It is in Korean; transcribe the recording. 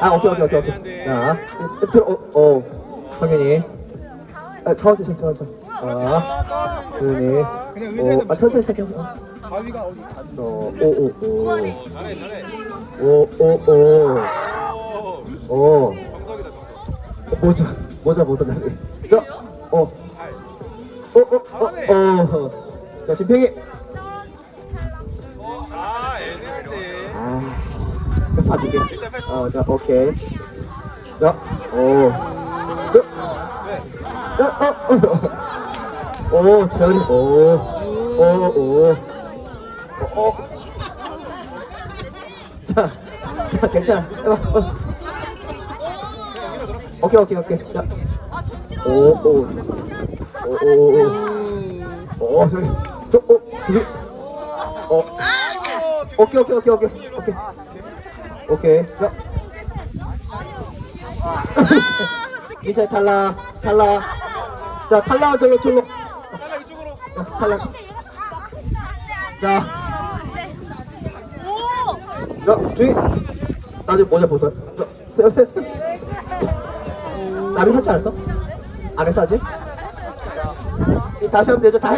아, 오케이, 오케이, 오케이, 오케이. 자, 들어, 어, 어, 성현이. 아, 천천히, 천천히. 아, 소연이. 어, 아, 천천히. 어, 가위가 어디 오, 오, 오. 잘해 잘해. 오, 오, 오. 오. 오. 정석이다 정석. 어, 모자, 모자, 모자. 자, 어. 어, 어, 어, 어. 자, 진평이. 봐줄게. 어, 자, 오케이. 자, 오. 자, 어, 어. 오, 재현이, 오. 오, 오. 어, 어. 자, 자, 괜찮아. 해봐. 어. 오케이, 오케이, 오케이. 자. 오, 오. 오, 오, 오. 오, 저기. 저, 어. 어. 오케이, 오케이, 오케이, 오케이. 오케이. 오케이. 자. 이제 탈락, 탈락. 자, 탈락, 절로, 절로. 탈락 이쪽으로. 자, 탈락. 자, 자, 주희. 나중에 모자 벗어. 자, 세, 세, 세. 남이 설치 안 했어? 안 했어, 아직? 다시 하면 되죠? 다 했.